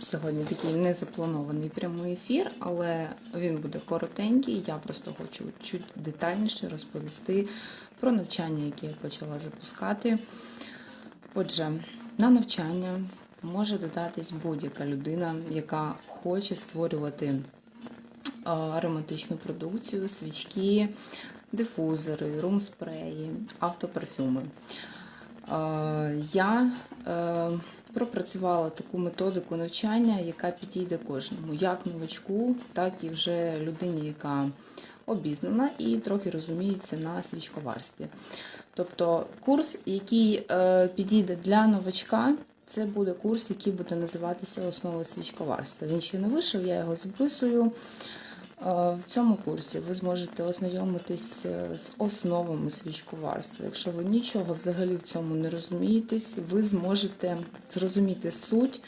Сьогодні такий незапланований прямий ефір, але він буде коротенький. Я просто хочу чуть детальніше розповісти про навчання, яке я почала запускати. Отже, на навчання може додатись будь-яка людина, яка хоче створювати ароматичну продукцію, свічки, дифузори, румспреї, автопарфюми. Е, Я е, пропрацювала таку методику навчання, яка підійде кожному, як новачку, так і вже людині, яка обізнана і трохи розуміється на свічковарстві. Тобто курс, який е, підійде для новачка, це буде курс, який буде називатися Основи свічковарства. Він ще не вийшов, я його записую. В цьому курсі ви зможете ознайомитись е, з основами свічковарства. Якщо ви нічого взагалі в цьому не розумієтесь, ви зможете зрозуміти суть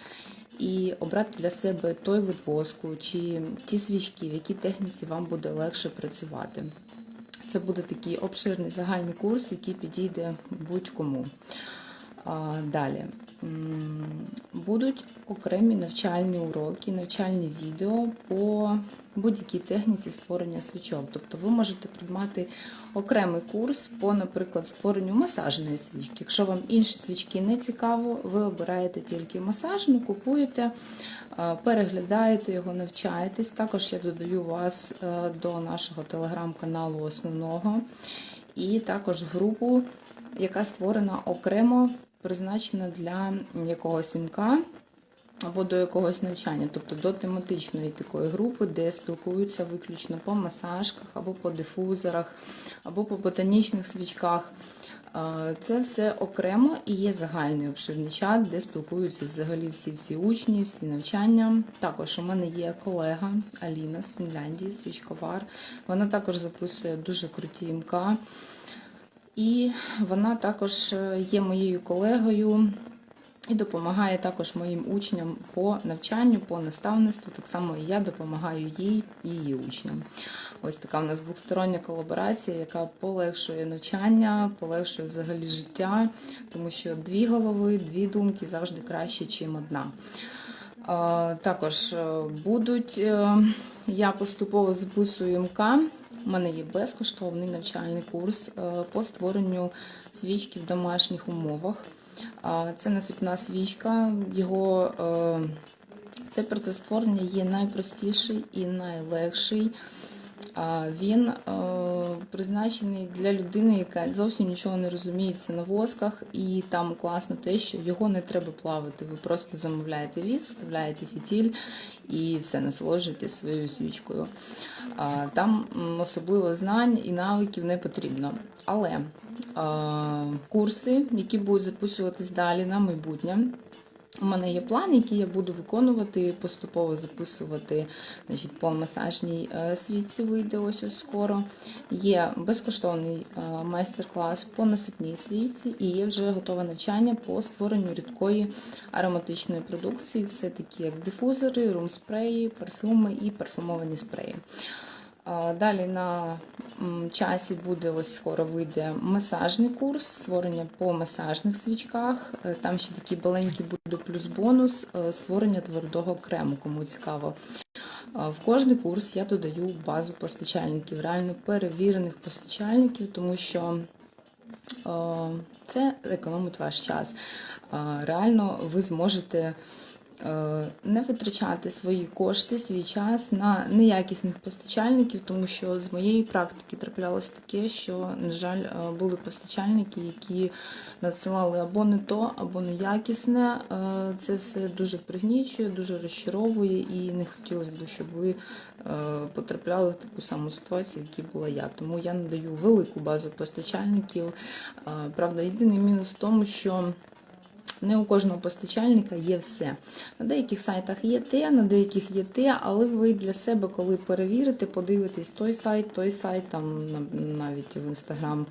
і обрати для себе той вид воску чи ті свічки, в якій техніці вам буде легше працювати. Це буде такий обширний загальний курс, який підійде будь-кому. Далі будуть окремі навчальні уроки, навчальні відео по будь-якій техніці створення свічок. Тобто ви можете приймати окремий курс по, наприклад, створенню масажної свічки. Якщо вам інші свічки не цікаво, ви обираєте тільки масажну, купуєте, переглядаєте його, навчаєтесь. Також я додаю вас е, до нашого телеграм-каналу основного і також групу, яка створена окремо призначена для якогось сімка або до якогось навчання, тобто до тематичної такої групи, де спілкуються виключно по масажках, або по дифузорах, або по ботанічних свічках. Це все окремо і є загальний обширний чат, де спілкуються взагалі всі-всі учні, всі навчання. Також у мене є колега Аліна з Фінляндії, свічковар. Вона також записує дуже круті МК. І вона також є моєю колегою і допомагає також моїм учням по навчанню, по наставництву. Так само і я допомагаю їй і її учням. Ось така у нас двостороння колаборація, яка полегшує навчання, полегшує взагалі життя, тому що дві голови, дві думки завжди краще, ніж одна. Також е, будуть, е, я поступово записую МК. У мене є безкоштовний навчальний курс е, по створенню свічки в домашніх умовах. Це насипна свічка. Його е, цей процес створення є найпростіший і найлегший. Він е, призначений для людини, яка зовсім нічого не розуміється на восках, і там класно те, що його не треба плавати. Ви просто замовляєте віз, вставляєте фітіль і все насолоджуєтесь своєю свічкою. Там особливо знань і навиків не потрібно. Але е, курси, які будуть записуватись далі на майбутнє. У мене є план, який я буду виконувати, поступово записувати значить, по масажній е, світці вийде ось ось скоро. Є безкоштовний е, майстер-клас по насипній світці і є вже готове навчання по створенню рідкої ароматичної продукції. Це такі як дифузори, румспреї, парфюми і парфумовані спреї. Далі на часі буде ось скоро вийде масажний курс, створення по масажних свічках. Е, Там ще такий маленький буде плюс бонус е, створення твердого крему, кому цікаво. В кожний курс я додаю базу постачальників, реально перевірених постачальників, тому що е, це економить ваш час. Реально ви зможете е, не витрачати свої кошти, свій час на неякісних постачальників, тому що з моєї практики траплялось таке, що, на жаль, е, були постачальники, які надсилали або не то, або неякісне. Е, Це все дуже пригнічує, дуже розчаровує, і не хотілося б, щоб ви е, потрапляли в таку саму ситуацію, в була я. Тому я надаю велику базу постачальників. Е, Правда, єдиний мінус в тому, що не у кожного постачальника є все. На деяких сайтах є те, на деяких є те, але ви для себе, коли перевірите, подивитесь той сайт, той сайт, там навіть в інстаграм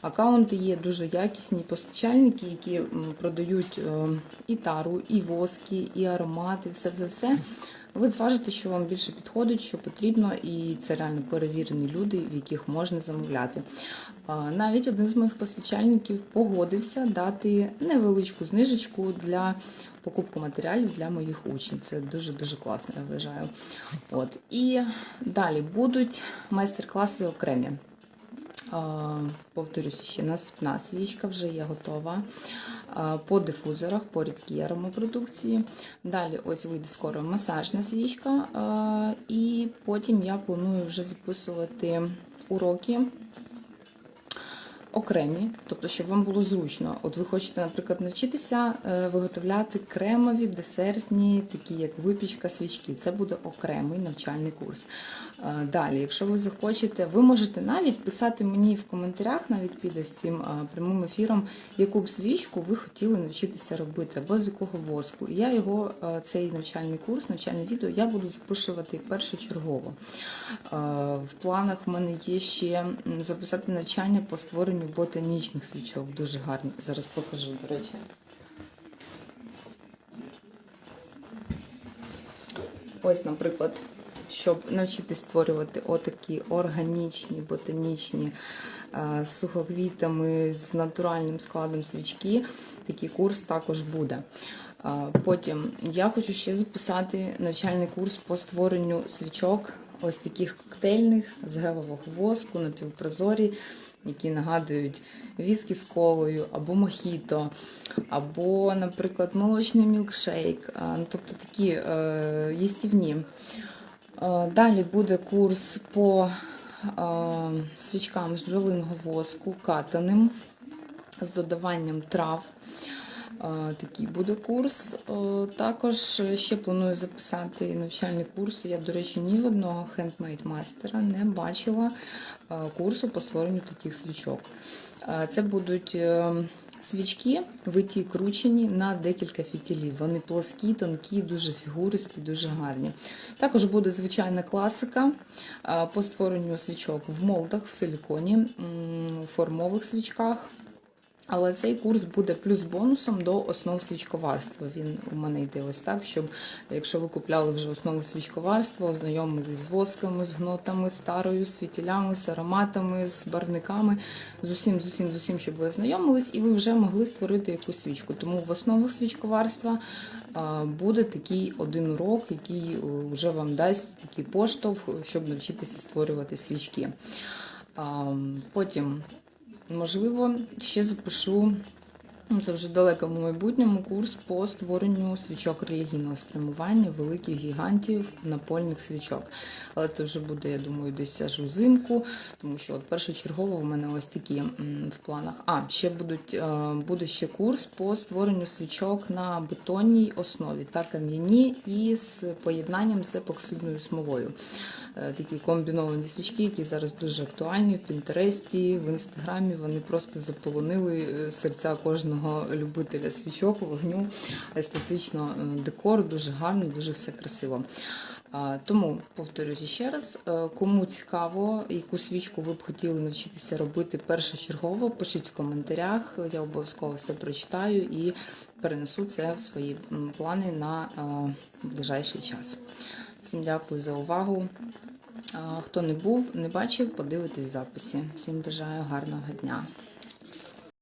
аккаунти є дуже якісні постачальники, які продають е, і тару, і воски, і аромати, все все все. Ви зважите, що вам більше підходить, що потрібно, і це реально перевірені люди, в яких можна замовляти. Навіть один з моїх постачальників погодився дати невеличку знижечку для покупку матеріалів для моїх учнів. Це дуже-дуже класно, я вважаю. От. І далі будуть майстер-класи окремі. А, Повторюся, ще насипна свічка вже є готова. По дифузорах, по рідкій аромопродукції. Далі ось вийде скоро масажна свічка. І потім я планую вже записувати уроки окремі, тобто, щоб вам було зручно. От ви хочете, наприклад, навчитися е, виготовляти кремові десертні, такі як випічка свічки. Це буде окремий навчальний курс. Е, Далі, якщо ви захочете, ви можете навіть писати мені в коментарях, навіть під ось цим е, прямим ефіром, яку б свічку ви хотіли навчитися робити, або з якого воску. Я його, цей навчальний курс, навчальне відео, я буду запишувати першочергово. В планах в мене є ще записати навчання по створенню ботанічних свічок. Дуже гарні. Зараз покажу, до речі. Ось, наприклад, щоб навчитись створювати отакі органічні, ботанічні е, з сухоквітами, з натуральним складом свічки, такий курс також буде. Е, Потім я хочу ще записати навчальний курс по створенню свічок, ось таких коктейльних з гелового воску, напівпрозорі, які нагадують віскі з колою, або мохіто, або, наприклад, молочний мілкшейк, ну, тобто такі е, їстівні. Е, Далі буде курс по е, свічкам з бджолиного воску, катаним, з додаванням трав. Такий буде курс. Е, Також ще планую записати навчальний курс. Я, до речі, ні в одного хендмейд мастера не бачила е, курсу по створенню таких свічок. Е, Це будуть свічки, виті кручені на декілька фітілів. Вони плоскі, тонкі, дуже фігуристі, дуже гарні. Також буде звичайна класика по створенню свічок в молдах, в силіконі, м, формових свічках. Але цей курс буде плюс бонусом до основ свічковарства. Він у мене йде ось так, щоб якщо ви купляли вже основу свічковарства, ознайомились з восками, з гнотами, з тарою, з фітілями, з ароматами, з барвниками, з усім, з усім, з усім, щоб ви ознайомились, і ви вже могли створити якусь свічку. Тому в основах свічковарства буде такий один урок, який е, вже вам дасть такий поштовх, щоб навчитися створювати свічки. Потім Можливо, ще запишу, це вже далекому майбутньому, курс по створенню свічок релігійного спрямування, великих гігантів, напольних свічок. Але це вже буде, я думаю, десь аж узимку, тому що от першочергово в мене ось такі в планах. А, ще будуть, е, буде ще курс по створенню свічок на бетонній основі та кам'яні і з поєднанням з епоксидною смолою. Е, Такі комбіновані свічки, які зараз дуже актуальні в Пінтересті, в інстаграмі. Вони просто заполонили е, серця кожного любителя свічок, вогню, естетично е, декор, дуже гарно, дуже все красиво. Тому повторюсь ще раз, е, кому цікаво, яку свічку ви б хотіли навчитися робити першочергово, пишіть в коментарях. Я обов'язково все прочитаю і перенесу це в свої плани на е, ближайший час. Всім дякую за увагу. Хто не був, не бачив, подивитесь записі. Всім бажаю гарного дня.